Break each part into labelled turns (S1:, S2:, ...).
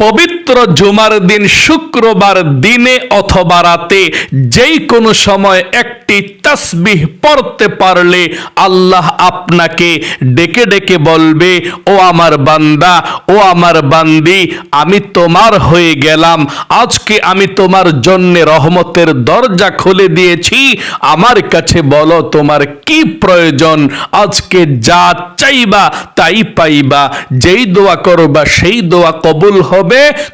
S1: পবিত্র জুমার দিন শুক্রবার দিনে অথবা রাতে যেই কোনো সময় একটি তাসবিহ পড়তে পারলে আল্লাহ আপনাকে ডেকে ডেকে বলবে, ও আমার বান্দা, ও আমার বান্দি, আমি তোমার হয়ে গেলাম। আজকে আমি তোমার জন্য রহমতের দরজা খুলে দিয়েছি। আমার কাছে বলো তোমার কি প্রয়োজন? আজকে যা চাইবা তাই পাইবা। যেই দোয়া করবা সেই দোয়া কবুল হবে।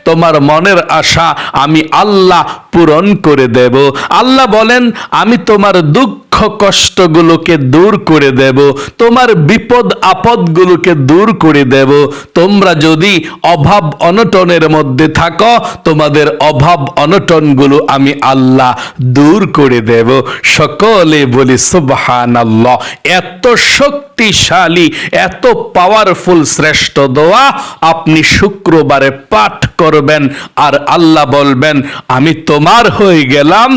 S1: তোমার মনের আশা আমি আল্লাহ পূরণ করে দেব। আল্লাহ বলেন আমি তোমার দুঃখ কষ্টগুলোকে দূর করে দেব, তোমার বিপদ আপদগুলোকে দূর করে দেব। তোমরা যদি অভাব অনটনের মধ্যে থাকো, তোমাদের অভাব অনটনগুলো আমি আল্লাহ দূর করে দেব। সকলে বলি সুবহান আল্লাহ এত শক্তিশালী, এত পাওয়ারফুল শ্রেষ্ঠ দোয়া আপনি শুক্রবারে পাঠ করবেন আর আল্লাহ বলবেন, আমি তোমার হয়ে গেলাম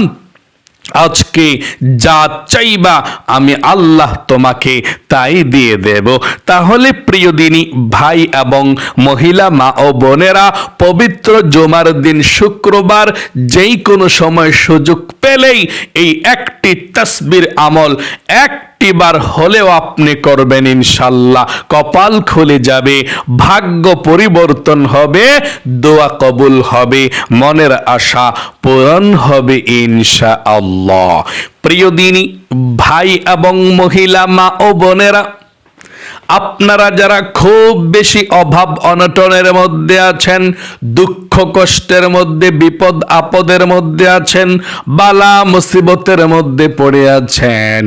S1: আজকে যা চাইবা আমি আল্লাহ তোমাকে তাই দিয়ে দেব। তাহলে প্রিয় দিনী ভাই এবং মহিলা মা ও বোনেরা, পবিত্র জমার দিন শুক্রবার যেই কোনো সময় সুযোগ পেলেই এই একটি তসবির আমল, এক একটিবার হলেও আপনি করবেন ইনশাল্লাহ। কপাল খুলে যাবে, ভাগ্য পরিবর্তন হবে, দোয়া কবুল হবে, মনের আশা পূরণ হবে ইনশা আল্লাহ প্রিয় দিনী, ভাই এবং মহিলা, মা ও বোনেরা, আপনারা যারা খুব বেশি অভাব অনটনের মধ্যে আছেন, দুঃখ কষ্টের মধ্যে, বিপদ আপদের মধ্যে আছেন, বালা মুসিবতের মধ্যে পড়ে আছেন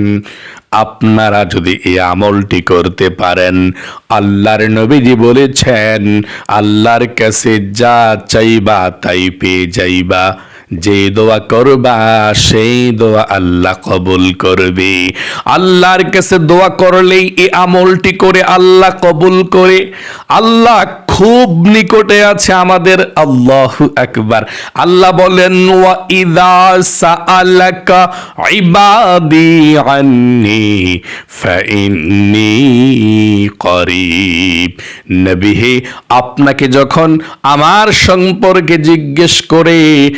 S1: আপনারা যদি এই আমলটি করতে পারেন, আল্লাহর নবীজি বলেছেন, আল্লাহর কাছে যা চাইবা তাই পেয়ে যাইবা। যে দোয়া করবা, সেই দোয়া আল্লাহ কবুল করবে। আল্লাহর কাছে দোয়া করলেই এই আমলটি করে আল্লাহ কবুল করে। আল্লাহ খুব নিকটে আছে আমাদের। আল্লাহ একবার আল্লাহ বলেন, ওয়া ইদা করিব। আপনাকে যখন আমার সম্পর্কে জিজ্ঞেস করে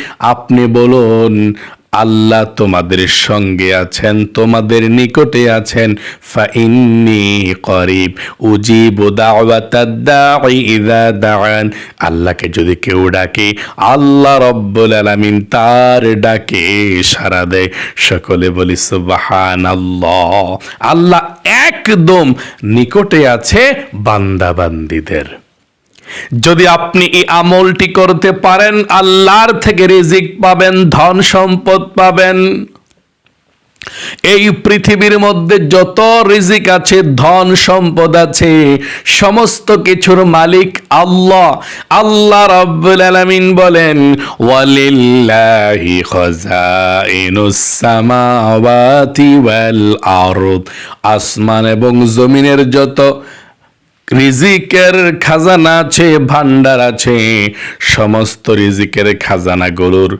S1: আপনি বলুন, আল্লাহ তোমাদের সঙ্গে আছেন, তোমাদের নিকটে আছেন। ফাইন্নি করিব, উজিব দাআন। আল্লাহকে যদি কেউ ডাকে, আল্লাহ রব্বুল আলামিন তার ডাকে সাড়া দেয়। সকলে বলি, সুবহানাল্লাহ। আল্লাহ একদম নিকটে আছে বান্দাবান্দিদের। যদি আপনি এই আমলটি করতে পারেন, আল্লাহর থেকে রিজিক পাবেন, ধন সম্পদ পাবেন। এই পৃথিবীর মধ্যে যত রিজিক আছে, ধন সম্পদ আছে, সমস্ত কিছুর মালিক আল্লাহ। আল্লাহ রাব্বুল আলামিন বলেন, ওয়ালিল্লাহি খাযাইনুস সামাওয়াতি ওয়াল আরদ। আসমান এবং জমিনের যত রিজিকের খাজানা আছে ভান্ডার আছে, সমস্ত রিজিকের খাজানাগুলোর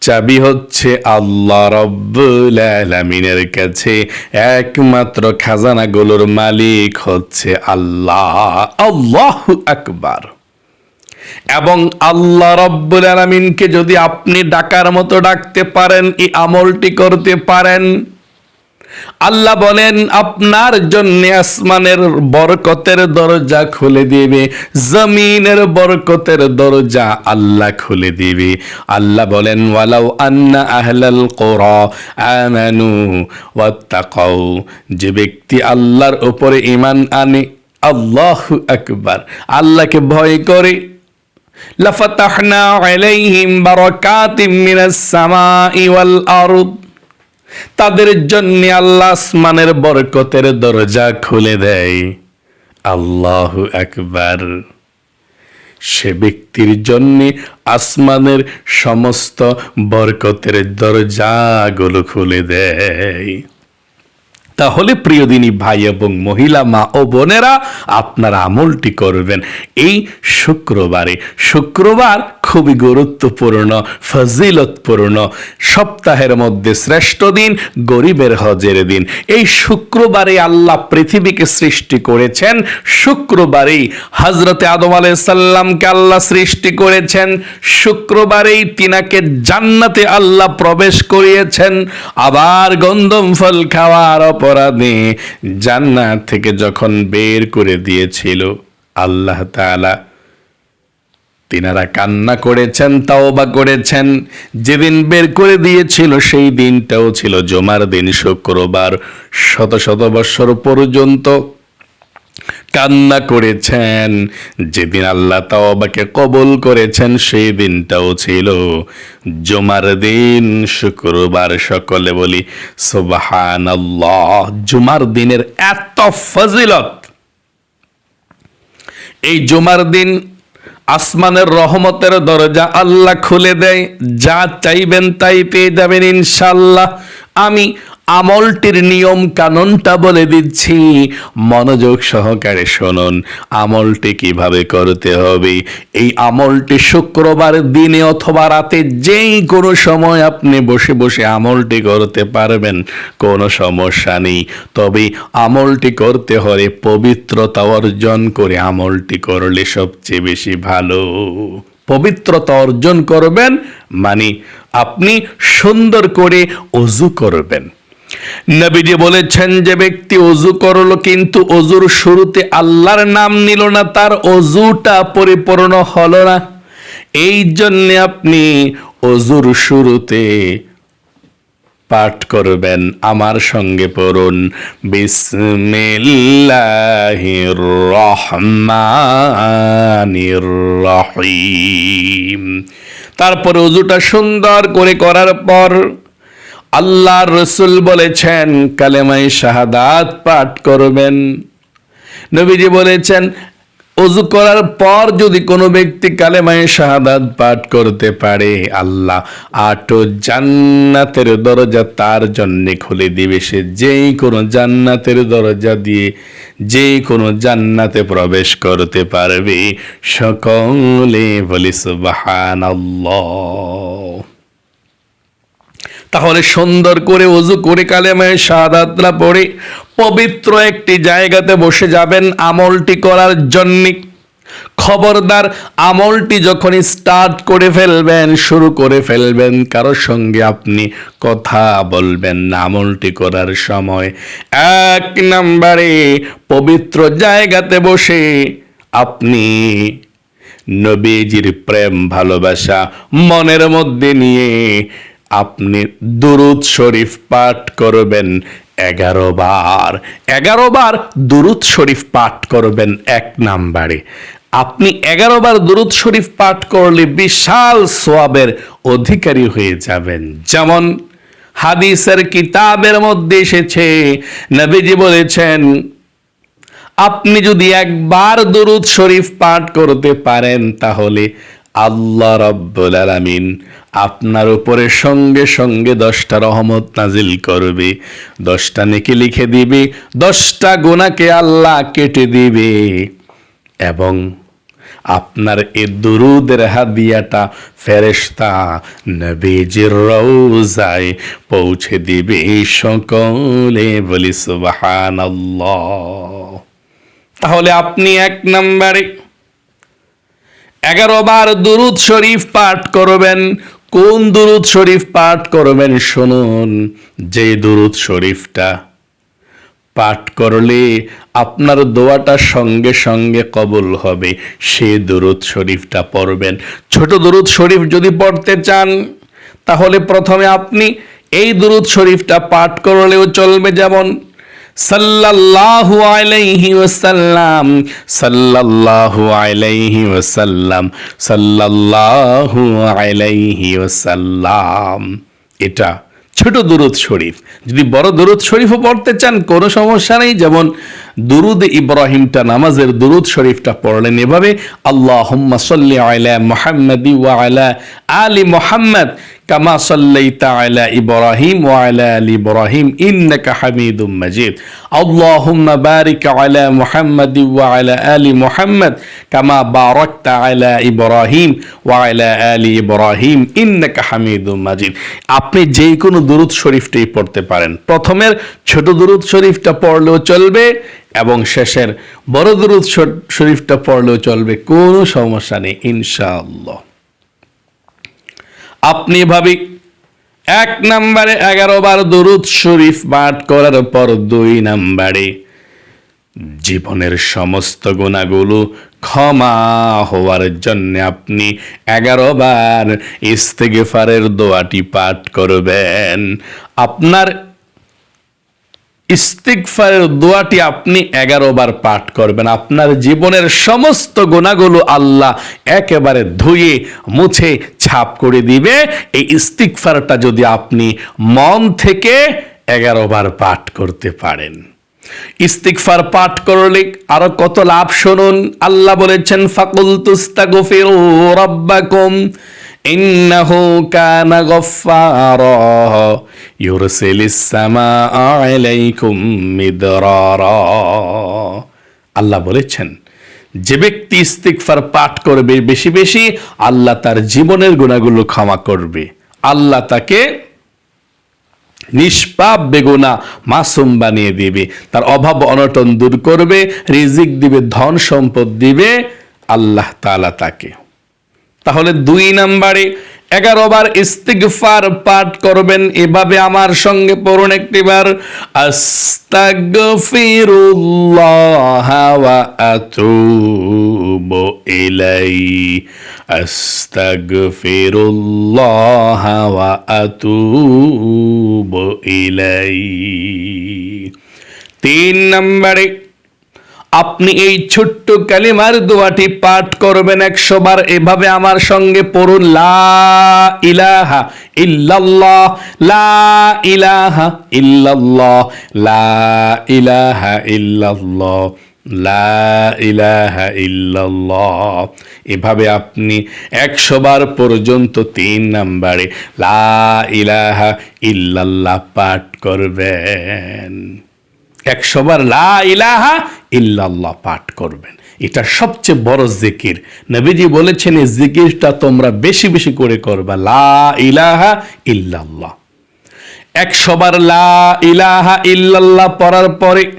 S1: চাবি হচ্ছে আল্লাহ রব্বুল আলামিনের কাছে, একমাত্র খাজানাগুলোর মালিক হচ্ছে আল্লাহ। আল্লাহ আকবার। এবং আল্লাহ রব্বুল আলামিনকে যদি আপনি ডাকার মতো ডাকতে পারেন, এই আমলটি করতে পারেন আল্লাহ বলেন, আপনার জন্য আসমানের বরকতের দরজা খুলে দিবে, জমিনের বরকতের দরজা আল্লাহ খুলে দিবে। আল্লাহ বলেন, ওয়ালাউ আন্না আহলাল কোরা আমানু ওয়াত্তাকাউ। যে ব্যক্তি আল্লাহর উপরে ঈমান আনে, আল্লাহু আকবার। আল্লাহকে ভয় করে, লাফাতাহনা আলাইহিম বারাকাতিম মিনাস সামাই ওয়াল আরদ। তাদের জন্য আল্লাহ আসমানের বরকতের দরজা খুলে দেয়। আল্লাহ একবার সে ব্যক্তির জন্য আসমানের সমস্ত বরকতের দরজাগুলো খুলে দেয়। তাহলে প্রিয়দিনী ভাই এবং মহিলা, মা ও বোনেরা, আপনারা আমলটি করবেন এই শুক্রবারে। শুক্রবার খুবই গুরুত্বপূর্ণ, ফজিলতপূর্ণ, সপ্তাহের মধ্যে শ্রেষ্ঠ দিন, গরিবের হজের দিন। এই শুক্রবারে আল্লাহ পৃথিবীকে সৃষ্টি করেছেন, শুক্রবারেই হজরতে আদম আলাইসাল্লামকে আল্লাহ সৃষ্টি করেছেন, শুক্রবারেই তিনাকে জান্নাতে আল্লাহ প্রবেশ করিয়েছেন। আবার গন্ধম ফল খাওয়ার অপরাধে জান্নাত থেকে যখন বের করে দিয়েছিল, আল্লাহ তাআলা তিনারা কান্না করেছেন, তাওবা করেছেন, যেদিন বের করে দিয়েছিল সেই দিনটাও ছিল জমার দিন, শুক্রবার। শত শত বৎসর পর্যন্ত কান্না করেছেন, যেদিন আল্লাহ তাওবাকে কবুল করেছেন সেই দিনটাও ছিল জুমার দিন, শুক্রবার। সকলে বলি সুবাহান জুমার দিনের এত ফজিলত। এই জুমার দিন আসমানের রহমতের দরজা আল্লাহ খুলে দেয় যা চাইবেন তাই পেয়ে যাবেন ইনশাল্লাহ আমি আমলটির নিয়ম কানুনটা বলে দিচ্ছি। মনোযোগ সহকারে শুনুন, আমলটি কীভাবে করতে হবে? এই আমলটি শুক্রবার দিনে অথবা রাতে যেই কোনো সময় আপনি বসে বসে আমলটি করতে পারবেন, কোনো সমস্যা নেই। তবে আমলটি করতে হলে পবিত্রতা অর্জন করে আমলটি করলে সবচেয়ে বেশি ভালো। পবিত্রতা অর্জন করবেন মানে আপনি সুন্দর করে অজু করবেন। নবীজি বলেছেন যে ব্যক্তি অজু করল কিন্তু অজুর শুরুতে আল্লাহর নাম নিল না, তার অজুটা পরিপূর্ণ হলো না। এই জন্য আপনি অজুর শুরুতে পাঠ করবেন, আমার সঙ্গে পড়ুন। বিসমিল্লাহির রহমানির রহিম। তারপরে অজুটা সুন্দর করে করার পর আল্লাহর রসুল বলেছেন কালেমাই শাহাদাত পাঠ করবেন। নবীজি বলেছেন অজু করার পর যদি কোনো ব্যক্তি কালেমায় শাহাদাত পাঠ করতে পারে, আল্লাহ আটো জান্নাতের দরজা তার জন্যে খুলে দিবে। সে যেই কোনো জান্নাতের দরজা দিয়ে যে কোনো জান্নাতে প্রবেশ করতে পারবে। সকলে বলি, সুবহানাল্লাহ। তাহলে সুন্দর করে উজু করে কালেমায় শাহাদাতরা পড়ে পবিত্র একটি জায়গাতে বসে যাবেন আমলটি করার জন্য। খবরদার আমলটি যখন স্টার্ট করে ফেলবেন, শুরু করে ফেলবেন, কারোর সঙ্গে আপনি কথা বলবেন না। আমলটি করার সময় এক নম্বরে পবিত্র জায়গাতে বসে আপনি নবীজির প্রেম, ভালোবাসা মনের মধ্যে নিয়ে আপনি দুরুদ শরীফ পাঠ করবেন এগারো বার। এগারো বার দুরুদ শরীফ পাঠ করবেন এক নাম্বারে। আপনি এগারো বার দুরুদ শরীফ পাঠ করলে বিশাল সোয়াবের অধিকারী হয়ে যাবেন। যেমন হাদিসের কিতাবের মধ্যে এসেছে, নবীজি বলেছেন, আপনি যদি একবার দরুদ শরীফ পাঠ করতে পারেন তাহলে আল্লাহ রব্বুল আলামিন আপনার উপরে সঙ্গে সঙ্গে দশটা রহমত নাজিল করবে, দশটা নেকি লিখে দিবে, দশটা গোনাকে আল্লাহ কেটে দিবে। এবং আপনার এ দুরুদের হাদিয়াটা ফেরেশতা নবীজির রওজায় পৌঁছে দিবে সকলে, বলি সুবহানাল্লাহ। তাহলে আপনি এক নম্বরে এগারো বার দুরুদ শরীফ পাঠ করবেন। কোন দুরুদ শরীফ পাঠ করবেন শুনুন। যে দুরুদ শরীফটা পাঠ করলে আপনার দোয়াটা সঙ্গে সঙ্গে কবুল হবে, সে দুরুদ শরীফটা পড়বেন। ছোট দুরুদ শরীফ যদি পড়তে চান, তাহলে প্রথমে আপনি এই দুরুদ শরীফটা পাঠ করলেও চলবে যেমন সাল্লাল্লাহু আলাইহি ওয়াসাল্লাম, সাল্লাল্লাহু আলাইহি ওয়াসাল্লাম, সাল্লাল্লাহু আলাইহি ওয়াসাল্লাম। এটা ছোট দুরুদ শরীফ। যদি বড় দুরুদ শরীফও পড়তে চান, কোনো সমস্যা নেই। যেমন দুরুদ ইব্রাহিমটা, নামাজের দুরুদ শরীফটা পড়লেন এভাবে আল্লাহ সাল্লি আলা মোহাম্মদি ওয়া আলা আলি মোহাম্মদ। কামা সাল্লাইতা আলা ইব্রাহিম ওয়া আলা আলি ইব্রাহিম ইন্নাকা হামিদুম মাজিদ। আল্লাহুম্মা বারিক আলা মুহাম্মাদ ওয়া আলা আলি মুহাম্মাদ কামা বারাকতা আলা ইব্রাহিম ওয়া আলা আলি ইব্রাহিম ইন্নাকা হামিদুম মাজিদ। আপনি যে কোনো দুরূদ শরীফটাই পড়তে পারেন। প্রথমের ছোট দুরূদ শরীফটা পড়লেও চলবে এবং শেষের বড় দুরূদ শরীফটা পড়লেও চলবে, কোনো সমস্যা নেই, ইনশাআল্লাহ। আপনি ভাবি, এক নম্বরে এগারো বার দরুদ শরীফ পাঠ করার পর দুই নম্বরে জীবনের সমস্ত গুণাগুলো ক্ষমা হওয়ার জন্য আপনি এগারো বার ইস্তেগেফারের দোয়াটি পাঠ করবেন। আপনার ইস্তিগফারের দোয়াটি আপনি এগারো বার পাঠ করবেন। আপনার জীবনের সমস্ত গুণাগুলো আল্লাহ একেবারে ধুয়ে, মুছে, ছাপ করে দিবে। এই ইস্তিগফারটা যদি আপনি মন থেকে এগারো বার পাঠ করতে পারেন। ইস্তিগফার পাঠ করলে আরও কত লাভ শুনুন। আল্লাহ বলেছেন ফাকুল তুস্তাগফিরু রাব্বাকুম। গফফারা ইউরসিলিস সামাআ আলাইকুম মিদরারা আল্লাহ বলেছেন, যে ব্যক্তি ইস্তিগফার পাঠ করবে বেশি বেশি, আল্লাহ তার জীবনের গুণাগুলো ক্ষমা করবে। আল্লাহ তাকে নিষ্পাপ বেগুনা মাসুম বানিয়ে দিবে, তার অভাব অনটন দূর করবে, রিজিক দিবে, ধন সম্পদ দিবে, আল্লাহ তাআলা তাকে। তাহলে দুই নম্বরে এগারো বার ইস্তিগফার পাঠ করবেন, এভাবে আমার সঙ্গে পড়ুন একটিবার ইলাই। তিন নম্বরে আপনি এই ছোট্ট কালিমার দোয়াটি পাঠ করবেন একশো বার এভাবে আমার সঙ্গে পড়ুন। লা ইলাহা লা ইলাহা লা ইলাহা লা ইলাহা ইল্লাল্লাহ। এভাবে আপনি একশো বার পর্যন্ত তিন নম্বরে লা ইলাহা ইল্লাল্লাহ পাঠ করবেন। একশোবার লা ইলাহা ইল্লাল্লাহ পাঠ করবেন। এটা সবচেয়ে বড় জিকির। নবীজি বলেছেন, এই জিকিরটা তোমরা বেশি বেশি করে করবা। লা ইলাহা ইল্লাল্লাহ। একশোবার লা ইলাহা ইল্লাল্লাহ পড়ার পরে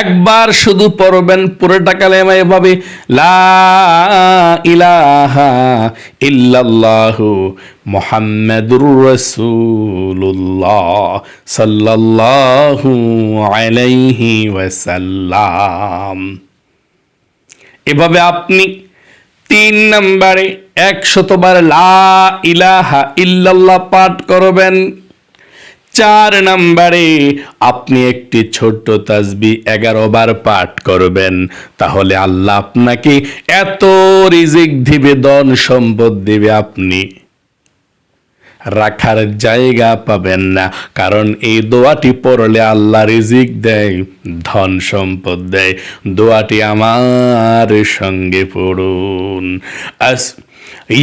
S1: একবার শুধু পড়বেন পুরোটা কালেমা এভাবে মুহাম্মাদুর সাল্লাল্লাহু আলাইহি ওয়াসাল্লাম। এভাবে আপনি তিন নম্বরে একশতবার লা ইলাহা ইল্লাল্লাহ পাঠ করবেন। চার নম্বরে। আপনি একটি ছোট্ট তাসবি এগারো বার পাঠ করবেন। তাহলে আল্লাহ আপনাকে এত রিজিক দিবে, ধন সম্পদ দিবে আপনি। রাখার জায়গা পাবেন না, কারণ এই দোয়াটি পড়লে আল্লাহ রিজিক দেয়, ধন সম্পদ দেয়। দোয়াটি আমার সঙ্গে পড়ুন।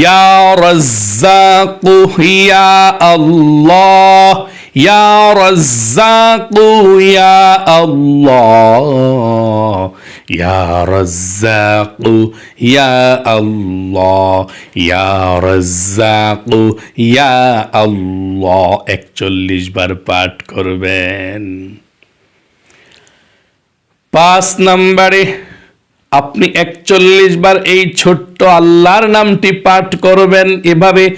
S1: ইয়া রাজ্জাকু আল্লাহ ইয়া রাজ্জাকু, ইয়া আল্লাহ। ইয়া রাজ্জাকু, ইয়া আল্লাহ। ইয়া রাজ্জাকু, ইয়া আল্লাহ। একচল্লিশ বার পাঠ করবেন। পাঁচ নম্বরে আপনি একচল্লিশ বার এই ছোট্ট আল্লাহর নামটি পাঠ করবেন। এভাবে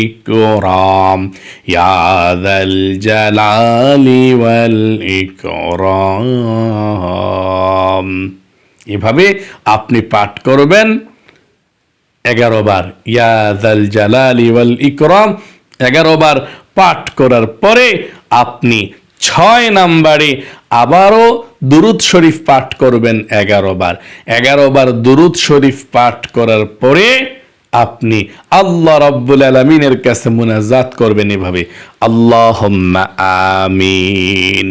S1: ইকরাম ইকরাম ইকরাম। এভাবে আপনি পাঠ করবেন। এগারো বার ইয়াদাল জালালি ওয়াল ইকরাম এগারো বার পাঠ করার পরে আপনি ছয় নাম্বারে আবারও দুরুদ শরীফ পাঠ করবেন এগারো বার। এগারো বার দুরুদ শরীফ পাঠ করার পরে আপনি আল্লাহ রব্বুল আলমিনের কাছে মুনাজাত করবেন এভাবে আল্লাহ আমিন।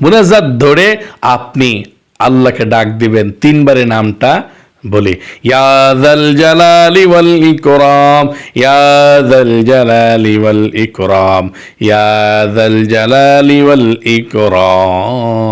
S1: মুনাজাত ধরে আপনি আল্লাহকে ডাক দিবেন তিনবারে নামটা বলি ইয়াদাল জালালি ওয়াল ইকরাম ইয়াদাল জালালি ওয়াল ইকরাম ইয়াদাল জালালি ওয়াল ইকরাম।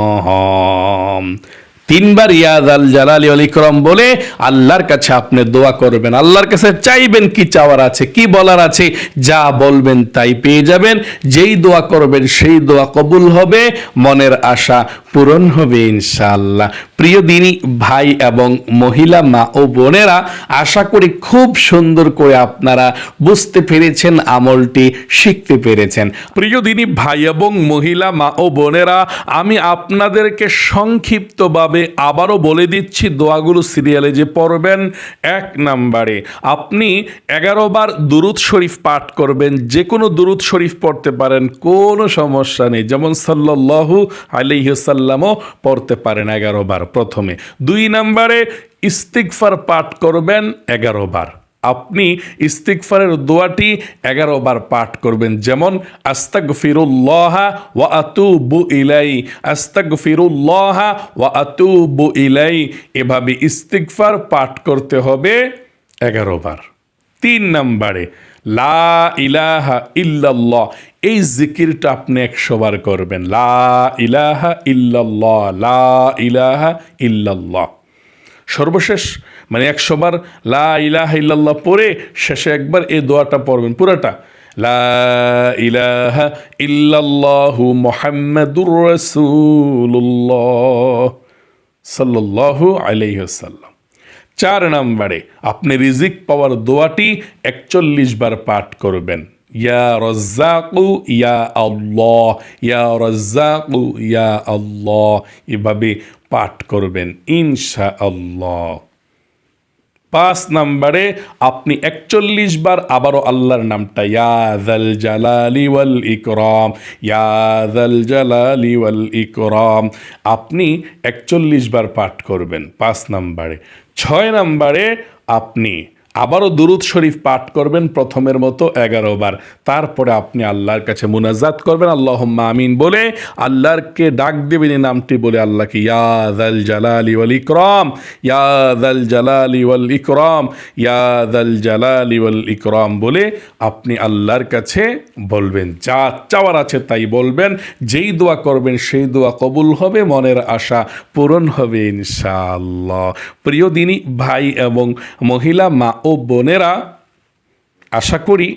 S1: তিনবার ইয়াদ আল জালালি আল ইকরম বলে আল্লাহর কাছে আপনি দোয়া করবেন, আল্লাহর কাছে চাইবেন কি চাওয়ার আছে, কি বলার আছে, যা বলবেন তাই পেয়ে যাবেন, যেই দোয়া করবেন সেই দোয়া কবুল হবে, মনের আশা পূরণ হবে ইনশাআল্লাহ। প্রিয় দিনী, ভাই এবং মহিলা, মা ও বোনেরা, আশা করি খুব সুন্দর করে আপনারা বুঝতে পেরেছেন, আমলটি শিখতে পেরেছেন। প্রিয় দিনী, ভাই এবং মহিলা, মা ও বোনেরা, আমি আপনাদেরকে সংক্ষিপ্তভাবে আবারও বলে দিচ্ছি, দোয়াগুলো সিরিয়ালে যে পড়বেন, এক নাম্বারে। আপনি এগারো বার দুরুদ শরীফ পাঠ করবেন যে কোনো দুরুদ শরীফ পড়তে পারেন, কোনো সমস্যা নেই। যেমন সাল্লাল্লাহু আলাইসাল্লামও পড়তে পারেন এগারো বার। প্রথমে দুই নাম্বারে ইস্তিকফার পাঠ করবেন এগারো বার। আপনি ইস্তিকফারের দোয়াটি এগারো বার পাঠ করবেন। যেমন আস্তাক ফিরুল্লাহা ওয়া আতুবু ইলাই। আস্তাক ফিরুল্লাহা ওয়া আতুবু ইলাই। এভাবে ইস্তিকফার পাঠ করতে হবে এগারো বার। তিন নম্বরে, লা ইলাহা ইল্লাল্লাহ। এই জিকিরটা আপনি একশো বার করবেন। লা ইলাহা ইল্লাল্লাহ, লা ইলাহা ইল্লাল্লাহ। সর্বশেষ মানে একশো বার লা ইলাহা ইল্লাল্লাহ পরে শেষে একবার এই দোয়াটা পড়বেন। পুরোটা, লা ইলাহা ইল্লাল্লাহু মুহাম্মাদুর রাসূলুল্লাহ সাল্লাল্লাহু আলাইহি ওয়াসাল্লাম। চার নম্বরে, আপনি রিজিক পাওয়ার দোয়াটি একচল্লিশ বার পাঠ করবেন। ইয়া রজ্জাকু ইয়া আল্লাহ ইয়া রজ্জাকু ইয়া আল্লাহ এভাবে পাঠ করবেন ইনশা আল্লাহ পাঁচ নম্বরে আপনি একচল্লিশ বার আবারও আল্লাহর নামটা ইয়াদাল জালালি ওয়াল ইকরাম ইয়াদাল জালালি ওয়াল ইকরাম আপনি একচল্লিশ বার পাঠ করবেন পাঁচ নম্বরে। ছয় নম্বরে আপনি আবারও দুরুদ শরীফ পাঠ করবেন প্রথমের মতো এগারো বার। তারপরে আপনি আল্লাহর কাছে মুনাজাত করবেন। আল্লাহ আমিন বলে আল্লাহরকে ডাক দেবেন। এই নামটি বলে আল্লাহকে ইয়াদ আল জালালি ওয়াল ইকরম ইয়াদ আল জালালি ওয়াল ইকরম ইয়াদ আল জালালি ওয়াল ইকরম বলে আপনি আল্লাহর কাছে বলবেন। যা চাওয়ার আছে তাই বলবেন। যেই দোয়া করবেন সেই দোয়া কবুল হবে, মনের আশা পূরণ হবে ইনশাআল্লাহ। প্রিয় দিনী, ভাই এবং মহিলা, মা ও বোনেরা আশা করি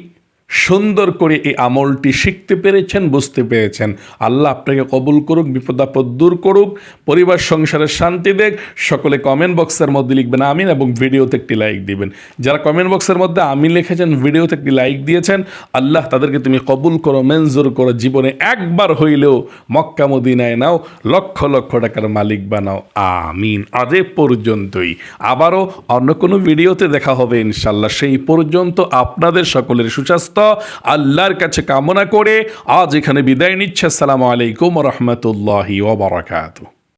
S1: সুন্দর করে এই আমলটি শিখতে পেরেছেন, বুঝতে পেরেছেন। আল্লাহ আপনাকে কবুল করুক, বিপদাপদ দূর করুক, পরিবার, সংসারের শান্তি দেখ। সকলে কমেন্ট বক্সের মধ্যে লিখবেন আমিন এবং ভিডিওতে একটি লাইক দিবেন। যারা কমেন্ট বক্সের মধ্যে আমিন লিখেছেন, ভিডিওতে একটি লাইক দিয়েছেন, আল্লাহ তাদেরকে তুমি কবুল করো মেনজোর করো, জীবনে একবার হইলেও মক্কা, মদিনায় নাও, লক্ষ লক্ষ টাকার মালিক বানাও। আমিন। আজ পর্যন্তই। আবারও অন্য কোনো ভিডিওতে দেখা হবে ইনশাল্লাহ সেই পর্যন্ত আপনাদের সকলের সুস্বাস্থ্য আল্লাহর কাছে কামনা করে আজ এখানে বিদায় নিচ্ছে। আসসালামু আলাইকুম রহমতুল্লাহি ওবরাকাতু